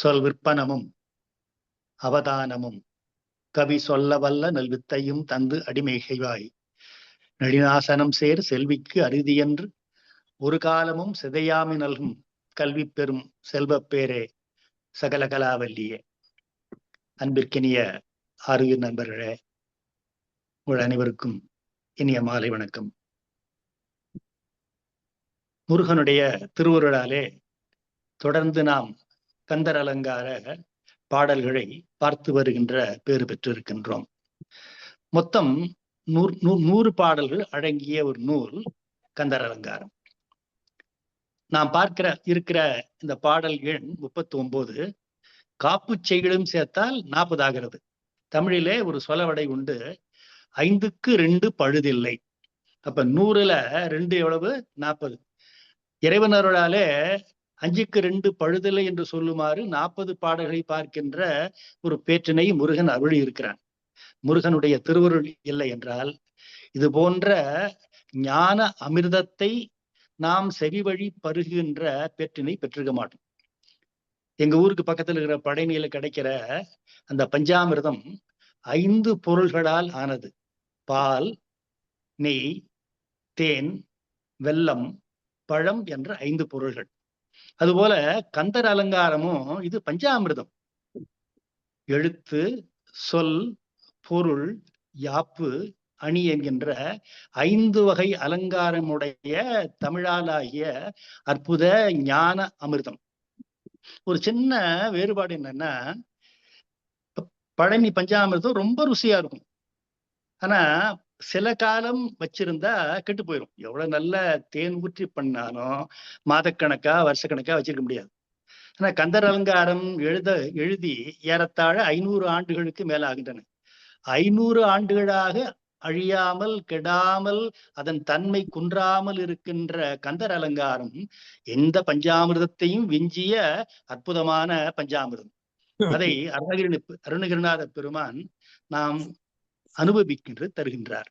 சொல் விற்பனமும் அவதானமும். கவி சொல்ல வல்ல நல்வித்தையும் தந்து அடிமைகைவாய். நடிநாசனம் சேர் செல்விக்கு அறுதி என்று ஒரு காலமும் சிதையாமி நல்கும் கல்வி பெறும் செல்வப் பேரே சகல கலாவல்லியே அன்பிற்கினிய ஆரோக்கிய நண்பர்களே உங்கள் அனைவருக்கும் இனிய மாலை வணக்கம். முருகனுடைய திருவுருளாலே தொடர்ந்து நாம் கந்தர் அலங்கார பாடல்களை பார்த்து வருகின்ற பேறு பெற்றிருக்கின்றோம். மொத்தம் நூறு நூறு பாடல்கள் அடங்கிய ஒரு நூல் கந்தர் அலங்காரம் நாம் பார்க்கிற இருக்கிற இந்த பாடல் எண் முப்பத்தி ஒன்பது காப்பு செய்களும் சேர்த்தால் நாற்பது ஆகிறது. தமிழிலே ஒரு சொலவடை உண்டு ஐந்துக்கு ரெண்டு பழுதில்லை. அப்ப நூறுல ரெண்டு எவ்வளவு? நாற்பது. இறைவனருளாலே அஞ்சுக்கு ரெண்டு பழுதலை என்று சொல்லுமாறு நாற்பது பாடல்களை பார்க்கின்ற ஒரு பேற்றினை முருகன் அருளி இருக்கிறான் முருகனுடைய திருவருள் இல்லை என்றால் இது போன்ற ஞான அமிர்தத்தை நாம் செவி வழி பருகுகின்ற பேற்றினை பெற்றிருக்க மாட்டோம். எங்க ஊருக்கு பக்கத்தில் இருக்கிற படைநில கிடைக்கிற அந்த பஞ்சாமிர்தம் ஐந்து பொருள்களால் ஆனது. பால் நெய் தேன் வெல்லம் பழம் என்ற ஐந்து பொருள்கள். அதுபோல கந்தர் அலங்காரமும் இது பஞ்சாமிர்தம். எழுத்து சொல் பொருள் யாப்பு அணி என்கின்ற ஐந்து வகை அலங்காரமுடைய தமிழாலாகிய அற்புத ஞான அமிர்தம். ஒரு சின்ன வேறுபாடு என்னன்னா பழனி பஞ்சாமிர்தம் ரொம்ப ருசியா இருக்கும். ஆனா சில காலம் வச்சிருந்தா கெட்டு போயிடும் எவ்வளவு நல்ல தேன் ஊற்றி பண்ணாலும் மாதக்கணக்கா வருஷக்கணக்கா வச்சிருக்க முடியாது. ஆனா கந்தர் அலங்காரம் எழுத எழுதி ஏறத்தாழ ஐநூறு ஆண்டுகளுக்கு மேலாகின்றன ஐநூறு ஆண்டுகளாக அழியாமல் கெடாமல் அதன் தன்மை குன்றாமல் இருக்கின்ற கந்தர் அலங்காரம் எந்த பஞ்சாமிர்தத்தையும் விஞ்சிய அற்புதமான பஞ்சாமிர்தம். அதை அருணகிரி அருணகிரிநாத பெருமான் நாம் அனுபவிக்கின்ற தருகின்றார்.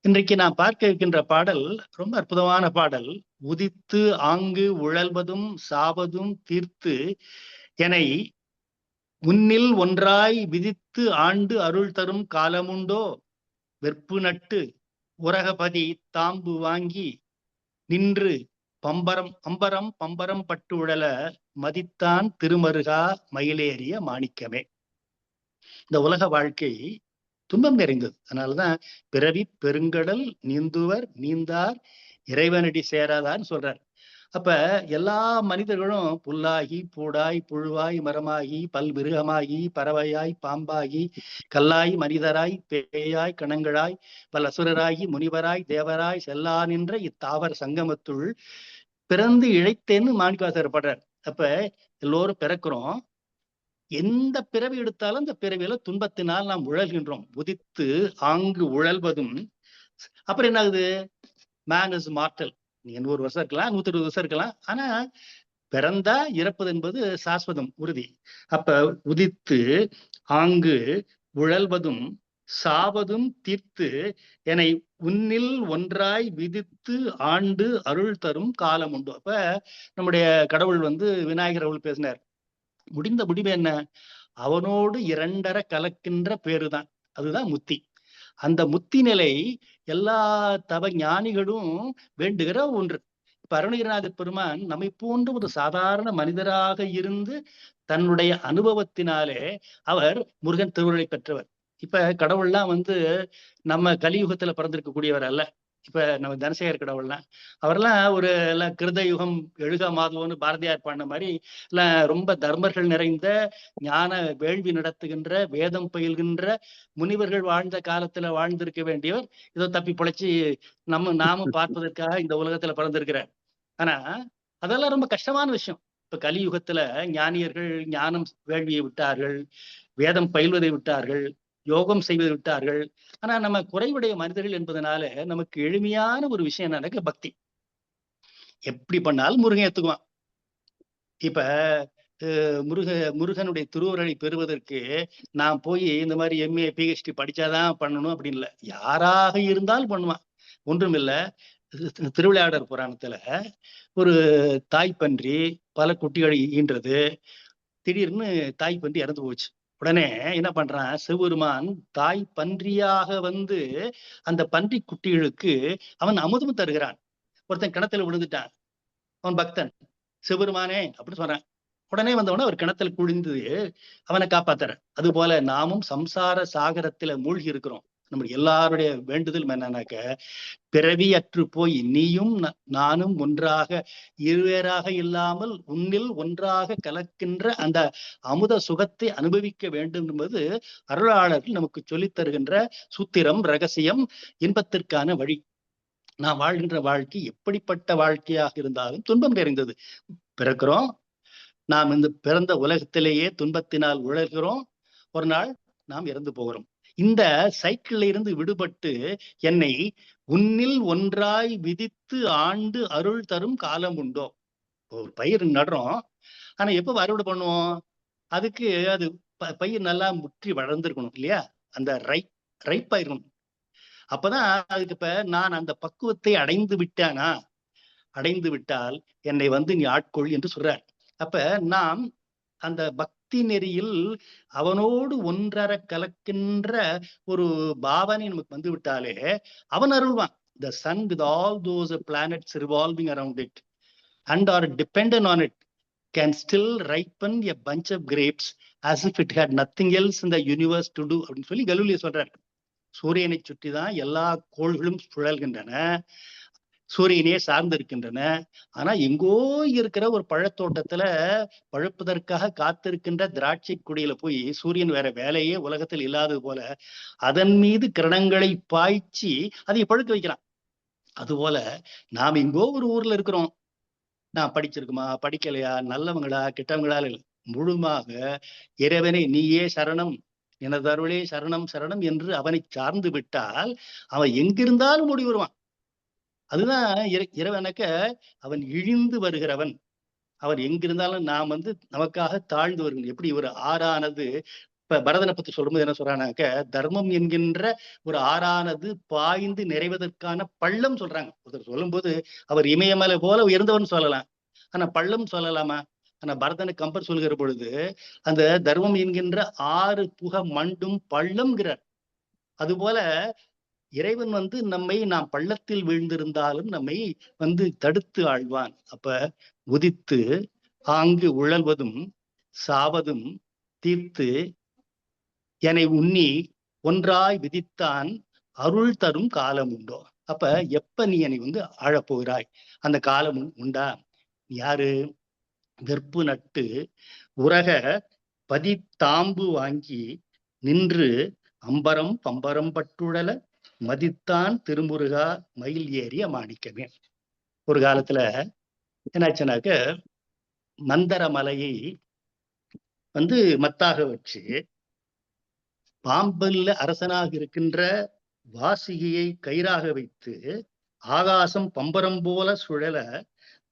இன்றைக்கு நாம் பார்க்க இருக்கின்ற பாடல் ரொம்ப அற்புதமான பாடல். உதித்து ஆங்கு உழல்வதும் சாவதும் தீர்த்து என முன்னில் ஒன்றாய் விதித்து ஆண்டு அருள் தரும் காலமுண்டோ? வெற்பு நட்டு உரகபதி தாம்பு வாங்கி நின்று பம்பரம் அம்பரம் பம்பரம் பட்டு உழல மதித்தான் திருமருகா மயிலேறிய மாணிக்கமே. இந்த உலக வாழ்க்கை துன்பம் நிறைந்தது. அதனாலதான் பிறவி பெருங்கடல் நீந்துவர் நீந்தார் இறைவனடி சேராதான்னு சொல்றார். அப்ப எல்லா மனிதர்களும் புல்லாகி பூடாய் புழுவாய் மரமாகி பல் மிருகமாகி பறவையாய் பாம்பாகி கல்லாய் மனிதராய் பேயாய் கணங்களாய் பல் அசுரராகி முனிவராய் தேவராய் செல்லா நின்ற இத்தாவர சங்கமத்துள் பிறந்து இழைத்தேன்னு மாணிக்கவாசர் படுறார். அப்ப எல்லோரும் பிறக்கிறோம். எந்த பிறவி எடுத்தாலும் அந்த பிறவியில துன்பத்தினால் நாம் உழல்கின்றோம். உதித்து ஆங்கு உழல்வதும். அப்புறம் என்ன ஆகுது மேன் இஸ் மார்டல் நீ நூறு வருஷம் இருக்கலாம் நூத்தி இருபது வருஷம் இருக்கலாம். ஆனா பிறந்தா இறப்பது என்பது சாஸ்வதம் உறுதி. அப்ப உதித்து ஆங்கு உழல்வதும் சாவதும் தீர்த்து என்னை உன்னில் ஒன்றாய் விதித்து ஆண்டு அருள் தரும் காலம் உண்டு. அப்ப நம்முடைய கடவுள் வந்து விநாயகர் அவள் பேசினார். முடிந்த முடிவு என்ன? அவனோடு இரண்டரை கலக்கின்ற பேருதான். அதுதான் முத்தி. அந்த முத்தி நிலை எல்லா தவ ஞானிகளும் வேண்டுகிற ஒன்று. இப்ப அருணகிரிநாத பெருமான் நம்மை போன்ற ஒரு சாதாரண மனிதராக இருந்து தன்னுடைய அனுபவத்தினாலே அவர் முருகன் திருவுருளை பெற்றவர். இப்ப கடவுள்லாம் வந்து நம்ம கலியுகத்துல பிறந்திருக்கக்கூடியவர் அல்ல. இப்ப நம்ம தனசேகர் கடவுள்லாம் அவரெல்லாம் ஒரு எல்லாம் கிருத யுகம் எழுக மாதவன்னு பாரதியார் பாடின மாதிரி எல்லாம் ரொம்ப தர்மர்கள் நிறைந்த ஞான வேள்வி நடத்துகின்ற வேதம் பயில்கின்ற முனிவர்கள் வாழ்ந்த காலத்துல வாழ்ந்திருக்க வேண்டியவர் ஏதோ தப்பி பொழைச்சி நம்ம நாமும் பார்ப்பதற்காக இந்த உலகத்துல பிறந்திருக்கிறார். ஆனா அதெல்லாம் ரொம்ப கஷ்டமான விஷயம். இப்ப கலியுகத்துல ஞானியர்கள் ஞானம் வேள்வியை விட்டார்கள் வேதம் பயில்வதை விட்டார்கள் யோகம் செய்து விட்டார்கள். ஆனா நம்ம குறைவுடைய மனிதர்கள் என்பதனால நமக்கு எளிமையான ஒரு விஷயம் நடக்க பக்தி. எப்படி பண்ணாலும் முருகன் ஏத்துக்குவான். இப்ப முருக முருகனுடைய திருவுருளை பெறுவதற்கு நான் போய் இந்த மாதிரி எம்ஏ பிஹெச்டி படிச்சாதான் பண்ணணும் அப்படின்னு இல்லை. யாராக இருந்தாலும் பண்ணுவான். ஒன்றும் இல்லை திருவிளையாடர் புராணத்துல ஒரு தாய்ப்பன்றி பல குட்டிகளை ஈன்றது. திடீர்னு தாய் பன்றி இறந்து போச்சு. உடனே என்ன பண்றான்? சிவபெருமான் தாய் பன்றியாக வந்து அந்த பன்றி குட்டிகளுக்கு அவன் அமுதம் தருகிறான். ஒருத்தன் கிணத்துல விழுந்துட்டான். அவன் பக்தன். சிவபெருமானே அப்படின்னு சொல்றான். உடனே வந்தவன அவர் கிணத்துல குழிந்து அவனை காப்பாத்துறேன் அது போல நாமும் சம்சார சாகரத்துல மூழ்கி இருக்கிறோம். நம்முடைய எல்லாருடைய வேண்டுதல் என்னன்னாக்க பிறவி அற்று போய் நீயும் நானும் ஒன்றாக இருவேறாக இல்லாமல் உன்னில் ஒன்றாக கலக்கின்ற அந்த அமுத சுகத்தை அனுபவிக்க வேண்டும் என்பது அருளாளர்கள் நமக்கு சொல்லித் தருகின்ற சூத்திரம் ரகசியம் இன்பத்திற்கான வழி. நாம் வாழ்கின்ற வாழ்க்கை எப்படிப்பட்ட வாழ்க்கையாக இருந்தாலும் துன்பம் நிறைந்தது. பிறக்கிறோம். நாம் இந்த பிறந்த உலகத்திலேயே துன்பத்தினால் உழல்கிறோம். ஒரு நாள் நாம் இறந்து போகிறோம். இந்த சைக்கிள்ல இருந்து விடுபட்டு என்னை உன்னில் ஒன்றாய் விதித்து ஆண்டு அருள் தரும் காலம் உண்டோ? ஒரு பயிர் நடுறோம். ஆனா எப்ப அறுவடை பண்ணுவோம்? அதுக்கு அது பயிர் நல்லா முற்றி வளர்ந்துருக்கணும் இல்லையா? அந்த ரை ரைப்பா இருக்கணும் அப்பதான் அதுக்கு இப்ப நான் அந்த பக்குவத்தை அடைந்து விட்டானா? அடைந்து விட்டால் என்னை வந்து நீ ஆட்கொள் என்று சொல்றார். அப்ப நாம் அந்த பக் பக்தி நெறியில் அவனோடு ஒன்றர கலக்கின்ற ஒரு பாவனை நமக்கு வந்து விட்டாலே அவன் அருள்வான். The sun with all those planets revolving around it and are dependent on it can still ripen a bunch of grapes as if it had nothing else இந்த யூனிவர்ஸ் டு டூ அப்படின்னு சொல்லி கலூலிய சொல்றாரு. சூரியனை சுற்றி தான் எல்லா கோள்களும் சுழல்கின்றன. சூரியனே சார்ந்து இருக்கின்றன ஆனா எங்கோ இருக்கிற ஒரு பழத்தோட்டத்துல பழுப்பதற்காக காத்திருக்கின்ற திராட்சை குடியில போய் சூரியன் வேற வேலையே உலகத்தில் இல்லாதது போல அதன் மீது கிரணங்களை பாய்ச்சி அதை பழுக்க வைக்கிறான். அதுபோல நாம் எங்கோ ஒரு ஊர்ல இருக்கிறோம். நான் படிச்சிருக்குமா? படிக்கலையா? நல்லவங்களா? கெட்டவங்களா? முழுமாக இறைவனை நீயே சரணம் எனது அருளே சரணம் சரணம் என்று அவனை சார்ந்து விட்டால் அவன் எங்கிருந்தாலும் ஓடி வருவான். அதுதான் இறைவனுக்க அவன் இழிந்து வருகிறவன். அவன் எங்கிருந்தாலும் நாம் வந்து நமக்காக தாழ்ந்து வருகிறோம் எப்படி ஒரு ஆறானது இப்ப பரதனை பத்தி சொல்லும்போது என்ன சொல்றானாக்க தர்மம் என்கின்ற ஒரு ஆறானது பாய்ந்து நிறைவதற்கான பள்ளம் சொல்றாங்க. ஒருத்தர் சொல்லும்போது அவர் இமயமலை போல உயர்ந்தவன் சொல்லலாம். ஆனா பள்ளம் சொல்லலாமா? ஆனா பரதனை கம்பர் சொல்கிற பொழுது அந்த தர்மம் என்கின்ற ஆறு புக மண்டும் பள்ளம்ங்கிறார். அதுபோல இறைவன் வந்து நம்மை நாம் பள்ளத்தில் வீழ்ந்திருந்தாலும் நம்மை வந்து தடுத்து ஆழ்வான். அப்ப உதித்து ஆங்கு உழல்வதும் சாவதும் தீர்த்து என்னை உண்ணி ஒன்றாய் விதித்தான் அருள் தரும் காலம் உண்டோ? அப்ப எப்ப நீ என்னை வந்து ஆழப்போகிறாய்? அந்த காலம் உண்டா? யாரு? வெற்பு நட்டு உரக பதித்தாம்பு வாங்கி நின்று அம்பரம் பம்பரம் பட்டுழல மதித்தான் திருமுருகா மயில் ஏறிய மாணிக்கமே ஒரு காலத்துல என்னாச்சுனாக்க மந்தர மலையை வந்து மத்தாக வச்சு பாம்பல்ல அரசனாக இருக்கின்ற வாசிகையை கயிறாக வைத்து ஆகாசம் பம்பரம் போல சுழல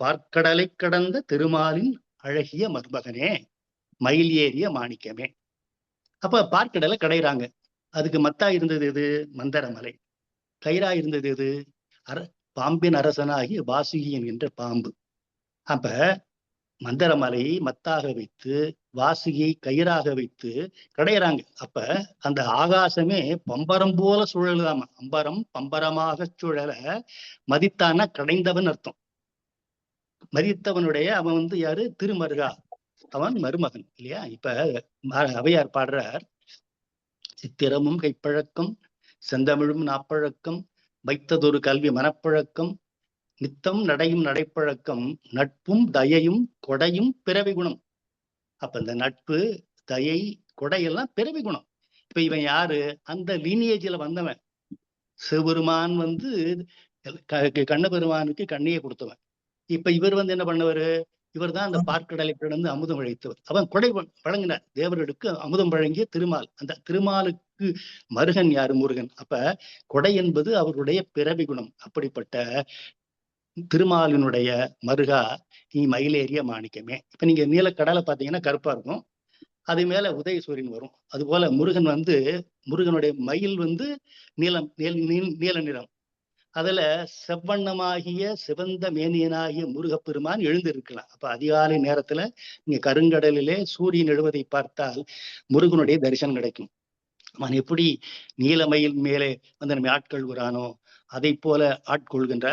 பார்க்கடலை கடந்த திருமாலின் அழகிய மருமகனே மயில் ஏறிய மாணிக்கமே அப்ப பார்க்கடலை கடைறாங்க அதுக்கு மத்தா இருந்தது எது? மந்தரமலை. கயிறா இருந்தது எது? அர பாம்பின் அரசனாகிய வாசுகி என்கின்ற பாம்பு. அப்ப மந்தரமலையை மத்தாக வைத்து வாசுகியை கயிறாக வைத்து கடையிறாங்க. அப்ப அந்த ஆகாசமே பம்பரம் போல சுழலுதாம? அம்பரம் பம்பரமாக சுழல மதித்தான கடைந்தவன் அர்த்தம். மதித்தவனுடைய அவன் வந்து யாரு? திருமருகா. அவன் மருமகன் இல்லையா? இப்ப அவையார் பாடுறார் சித்திரமும் கைப்பழக்கம் செந்தமிழும் நாப்பழக்கம் வைத்ததொரு கல்வி மனப்பழக்கம் நித்தம் நடையும் நடைப்பழக்கம் நட்பும் தயையும் கொடையும் பிறவி குணம். அப்ப இந்த நட்பு தயை கொடையெல்லாம் பிறவி குணம். இப்ப இவன் யாரு? அந்த லீனியேஜில வந்தவன். சிவபெருமான் வந்து கண்ணபெருமானுக்கு கண்ணியை கொடுத்தவன். இப்ப இவர் வந்து என்ன பண்ணவர்? இவர் தான் அந்த பார்க்கடலை கிடந்து அமுதம் அழைத்தவர். அவன் கொடை வழங்கினார். தேவர்களுக்கு அமுதம் வழங்கிய திருமால். அந்த திருமாலுக்கு மருகன் யாரு? முருகன். அப்ப கொடை என்பது அவருடைய பிறவி குணம். அப்படிப்பட்ட திருமாலினுடைய மருகா நீ மயிலேறிய மாணிக்கமே. இப்ப நீங்க நீலக்கடலை பாத்தீங்கன்னா கருப்பா இருக்கும். அது மேல உதயசூரியன் வரும். அது போல முருகன் வந்து முருகனுடைய மயில் வந்து நீளம் நீல நிறம். அதுல செவ்வண்ணமாகிய சிவந்த மேனியனாகிய முருகப்பெருமான் எழுந்திருக்கலாம். அப்ப அதிகாலை நேரத்துல நீங்க கருங்கடலிலே சூரியன் எழுவதை பார்த்தால் முருகனுடைய தரிசனம் கிடைக்கும். அவன் எப்படி நீலமையில் மேலே வந்து நம்மை ஆட்கொள்கிறானோ அதை போல ஆட்கொள்கின்ற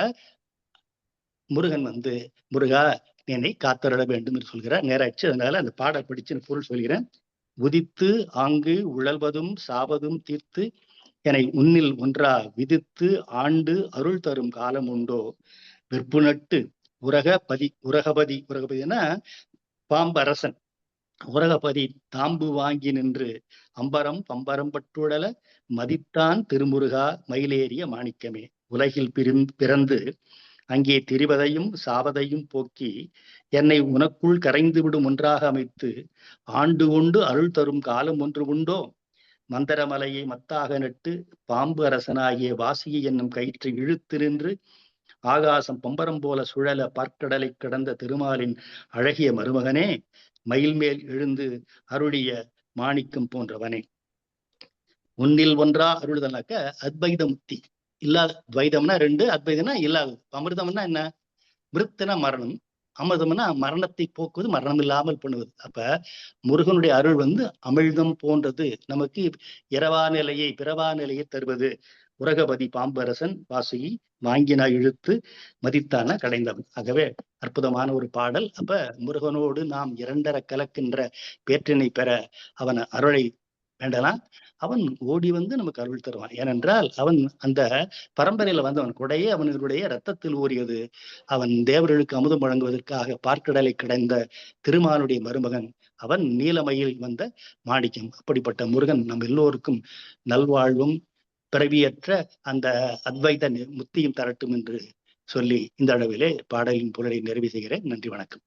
முருகன் வந்து முருகா என்னை காத்தருட வேண்டும் என்று சொல்கிறார். நேராச்சு அதனால அந்த பாடல் படிச்சு பொருள் சொல்கிறேன். உதித்து ஆங்கு உழல்வதும் சாவதும் தீர்த்து என்னை உன்னில் ஒன்றா விதித்து ஆண்டு அருள் தரும் காலம் உண்டோ? வெற்பு நட்டு உரகபதி உரகபதி உரகபதினா பாம்பரசன். உரகபதி தாம்பு வாங்கி நின்று அம்பரம் பம்பரம் பட்டுழல மதித்தான் திருமுருகா மயிலேறிய மாணிக்கமே. உலகில் பிரிந் பிறந்து அங்கே திரிவதையும் சாவதையும் போக்கி என்னை உனக்குள் கரைந்து விடும் ஒன்றாக அமைத்து ஆண்டு கொண்டு அருள் தரும் காலம் ஒன்று உண்டோ? மந்தரமலையை மத்தாக நட்டு பாம்பு அரசனாகிய வாசியை என்னும் கயிற்று இழுத்து நின்று ஆகாசம் பம்பரம் போல சுழல பார்க்கடலை கடந்த திருமாலின் அழகிய மருமகனே மயில் மேல் எழுந்து அருளிய மாணிக்கம் போன்றவனே. உன்னில் ஒன்றா அருளுதனாக்க அத்வைத முக்தி இல்லாத துவைதம்னா ரெண்டு அத்வைதம்னா இல்லாதது. அமிர்தம்னா என்ன? மிருத்தன மரணம். அமிர்தம்னா மரணத்தை போக்குவது மரணம் இல்லாமல் பண்ணுவது. அப்ப முருகனுடைய அருள் வந்து அமிழ்தம் போன்றது. நமக்கு இரவா நிலையை பிறவா நிலையை தருவது. உரகபதி பாம்பரசன் வாசுகி வாங்கினா இழுத்து மதித்தான கடைந்தவன். ஆகவே அற்புதமான ஒரு பாடல். அப்ப முருகனோடு நாம் இரண்டர கலக்கின்ற பேற்றினை பெற அவன் அருளை வேண்டலாம். அவன் ஓடி வந்து நமக்கு அருள் தருவான். ஏனென்றால் அவன் அந்த பரம்பரையில வந்தவன் கூடையே அவனுடைய ரத்தத்தில் ஊறியது. அவன் தேவர்களுக்கு அமுதம் வழங்குவதற்காக பார்க்கடலை கிடைந்த திருமாலுடைய மருமகன் அவன் நீலமையில் வந்த மாணிக்கம். அப்படிப்பட்ட முருகன் நம் எல்லோருக்கும் நல்வாழ்வும் பிறவியற்ற அந்த அத்வைத முத்தியும் தரட்டும் என்று சொல்லி இந்த அளவிலே பாடலின் புலரை நிறைவு செய்கிறேன். நன்றி வணக்கம்.